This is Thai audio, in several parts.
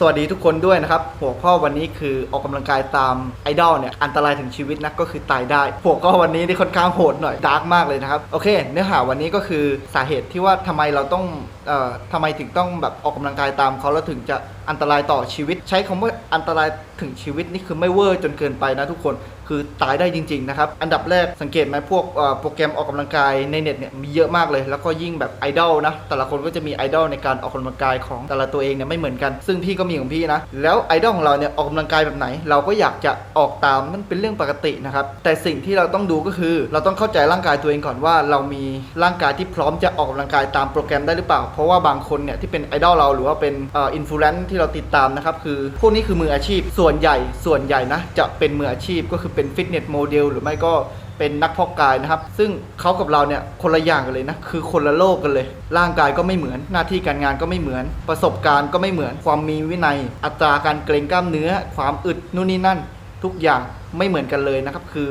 สวัสดีทุกคนด้วยนะครับ หัวข้อวันนี้คือออกกำลังกายตามไอดอลเนี่ยอันตรายถึงชีวิตนะก็คือตายได้ หัวข้อวันนี้นี่ค่อนข้างโหดหน่อยดาร์กมากเลยนะครับ โอเค เนื้อหาวันนี้ก็คือสาเหตุที่ว่าทำไมเราต้องเอ่อทำไมถึงต้องแบบออกกำลังกายตามเขาแล้วถึงจะอันตรายต่อชีวิต ใช้คำว่าอันตรายถึงชีวิตนี่คือไม่เวอร์จนเกินไปนะทุกคน คือตายได้จริงๆนะครับ อันดับแรกสังเกตไหมพวกโปรแกรมออกกำลังกายในเน็ตเนี่ยมีเยอะมากเลย แล้วก็ยิ่งแบบไอดอลนะ แต่ละคนก็จะมีไอดอลในการออกกำลังกายของแต่ละตัวเองเนี่ยไม่เหมือนกัน ซึ่งพี่ก็มีของพี่นะ แล้วไอดอลของเราเนี่ยออกกำลังกายแบบไหน เราก็อยากจะออกตามมันเป็นเรื่องปกตินะครับ แต่สิ่งที่เราต้องดูก็คือ เราต้องเข้าใจร่างกายตัวเองก่อนว่า เรามีร่างกายที่พร้อมจะออกกำลังกายตามโปรแกรมได้หรือเปล่า เพราะว่าบางคนเนี่ยที่เป็นไอดอลเราหรือว่าเป็นอินฟลูเอนซ์ที่เราติดตามนะครับคือพวกนี้คือมืออาชีพส่วนใหญ่ส่วนใหญ่นะจะเป็นมืออาชีพก็คือเป็นฟิตเนสโมเดลหรือไม่ก็เป็นนักพอกกายนะครับ ซึ่งเขากับเราเนี่ยคนละอย่างกันเลยนะ คือคนละโลกกันเลย ร่างกายก็ไม่เหมือน หน้าที่การงานก็ไม่เหมือน ประสบการณ์ก็ไม่เหมือน ความมีวินัย อัตราการเกรงกล้ามเนื้อ ความอึดนู่นนี่นั่น ทุกอย่างไม่เหมือนกันเลยนะครับ คือ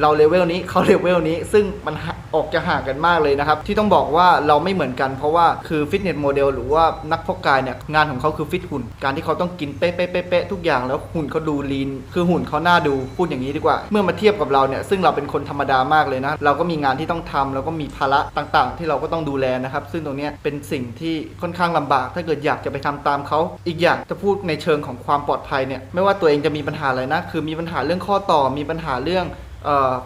เราเลเวลนี้เขาเลเวลนี้ ซึ่งมันออกจะห่างกันมากเลยนะครับ ที่ต้องบอกว่าเราไม่เหมือนกันเพราะว่าคือฟิตเนสโมเดลหรือว่านักพาะกายเนี่ย งานของเขาคือฟิตหุ่น การที่เขาต้องกินเป๊ะเป๊ะเป๊ะทุกอย่างแล้วหุ่นเขาดูลีน คือหุ่นเขาหน้าดูพูดอย่างนี้ดีกว่า เมื่อมาเทียบกับเราเนี่ย ซึ่งเราเป็นคนธรรมดามากเลยนะ เราก็มีงานที่ต้องทำแล้วก็มีภาระต่างๆ ที่เราก็ต้องดูแลนะครับ ซึ่งตรงนี้เป็นสิ่งที่ค่อนข้างลำบาก ถ้าเกิดอยากจะไปทำตามเขาอีกอย่างจะพูดในเชิงของความปลอดภัยเนี่ยไม่ว่าตัวเองจะมีปัญหาอะไรนะคือมีปัญหาเรื่องข้อต่อมีปัญหาเรื่องเอ่อ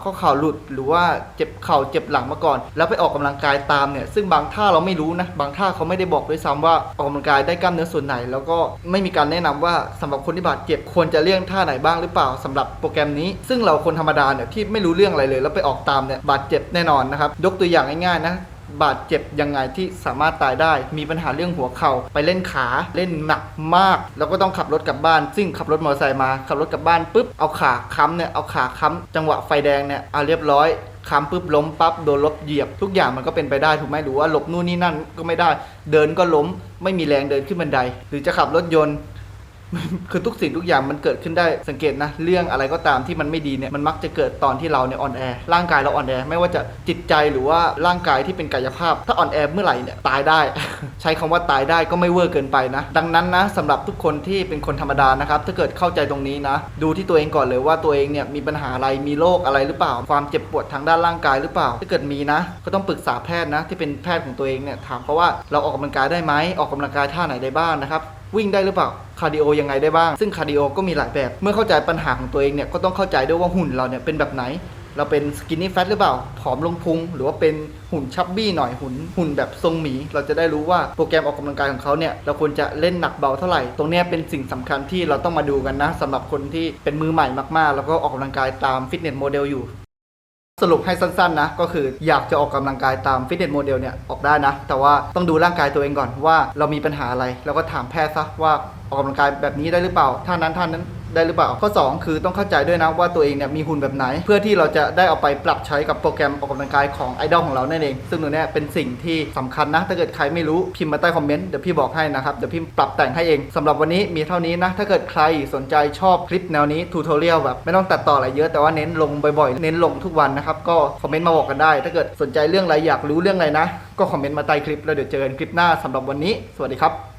ข้อเข่าหลุดหรือว่าเจ็บเข่าเจ็บหลังมาก่อน แล้วไปออกกำลังกายตามเนี่ยซึ่งบางท่าเราไม่รู้นะบางท่าเขาไม่ได้บอกด้วยซ้ำว่าออกกำลังกายได้กล้ามเนื้อส่วนไหน แล้วก็ไม่มีการแนะนำว่าสำหรับคนที่บาดเจ็บควรจะเลี่ยงท่าไหนบ้างหรือเปล่าสำหรับโปรแกรมนี้ ซึ่งเราคนธรรมดาเนี่ยที่ไม่รู้เรื่องอะไรเลย แล้วไปออกตามเนี่ยบาดเจ็บแน่นอนนะครับยกตัวอย่างง่ายๆนะ บาดเจ็บยังไงที่สามารถตายได้ มีปัญหาเรื่องหัวเข่าไปเล่นขาเล่นหนักมาก แล้วก็ต้องขับรถกลับบ้านซึ่งขับรถมอเตอร์ไซค์มา ขับรถกลับบ้านปุ๊บเอาขาค้ำเนี่ยเอาขาค้ำจังหวะไฟแดงเนี่ยเอาเรียบร้อยค้ำปุ๊บล้มปั๊บโดนรถเหยียบ ทุกอย่างมันก็เป็นไปได้ถูกไหมหรือว่าหลบนู่นนี่นั่นก็ไม่ได้ เดินก็ล้มไม่มีแรงเดินขึ้นบันได หรือจะขับรถยนต์ คือทุกสิ่งทุกอย่างมันเกิดขึ้นได้สังเกตนะ เรื่องอะไรก็ตามที่มันไม่ดีเนี่ยมันมักจะเกิดตอนที่เราเนี่ยอ่อนแอร่างกายเราอ่อนแอไม่ว่าจะจิตใจหรือว่าร่างกายที่เป็นกายภาพ ถ้าอ่อนแอเมื่อไหร่เนี่ยตายได้ ใช้คำว่าตายได้ก็ไม่เวอร์เกินไปนะ ดังนั้นนะสำหรับทุกคนที่เป็นคนธรรมดานะครับถ้าเกิดเข้าใจตรงนี้นะ ดูที่ตัวเองก่อนเลยว่าตัวเองเนี่ยมีปัญหาอะไรมีโรคอะไรหรือเปล่า ความเจ็บปวดทางด้านร่างกายหรือเปล่า ถ้าเกิดมีนะ ก็ต้องปรึกษาแพทย์นะที่เป็นแพทย์ของตัวเองเนี่ยถามเขาว่าเราออกกำลังกายได้ไหมออกกำลังกายท่าไหนได้บ้างนะครับวิ่งได้หรือเปล่าคาร์ดิโอยังไงได้บ้าง ซึ่งคาร์ดิโอก็มีหลายแบบ เมื่อเข้าใจปัญหาของตัวเองเนี่ยก็ต้องเข้าใจด้วยว่าหุ่นเราเนี่ยเป็นแบบไหน เราเป็นสกินนี่แฟทหรือเปล่า ผอมลงพุง หรือว่าเป็นหุ่นชับบี้หน่อยหุ่นหุ่นแบบทรงหมี เราจะได้รู้ว่าโปรแกรมออกกำลังกายของเขาเนี่ยเราควรจะเล่นหนักเบาเท่าไหร่ ตรงนี้เป็นสิ่งสำคัญที่เราต้องมาดูกันนะสำหรับคนที่เป็นมือใหม่มากๆ แล้วก็ออกกำลังกายตามฟิตเนสโมเดลอยู่ สรุปให้สั้นๆนะ ก็คืออยากจะออกกำลังกายตามฟิตเนสโมเดลเนี่ย ออกได้นะ แต่ว่าต้องดูร่างกายตัวเองก่อนว่าเรามีปัญหาอะไร แล้วก็ถามแพทย์ซะว่าออกกำลังกายแบบนี้ได้หรือเปล่าท่านั้นท่านั้น ได้หรือเปล่า ข้อ 2 คือต้องเข้าใจด้วยนะว่าตัวเองเนี่ยมีหุ่นแบบไหน เพื่อที่เราจะได้เอาไปปรับใช้กับโปรแกรมออกกำลังกายของไอดอลของเรานั่นเอง ซึ่งตรงเนี้ยเป็นสิ่งที่สำคัญนะ ถ้าเกิดใครไม่รู้พิมพ์มาใต้คอมเมนต์เดี๋ยวพี่บอกให้นะครับเดี๋ยวพี่ปรับแต่งให้เองสำหรับวันนี้มีเท่านี้นะถ้าเกิดใครสนใจชอบคลิปแนวนี้ทูทอเรียลแบบไม่ต้องตัดต่ออะไรเยอะแต่ว่าเน้นลงบ่อยๆ เน้นลงทุกวันนะครับก็คอมเมนต์มาบอกกันได้ ถ้าเกิดสนใจเรื่องอะไรอยากรู้เรื่องอะไรนะ ก็คอมเมนต์มาใต้คลิปแล้วเดี๋ยวเจอกันคลิปหน้าสำหรับวันนี้ สวัสดีครับ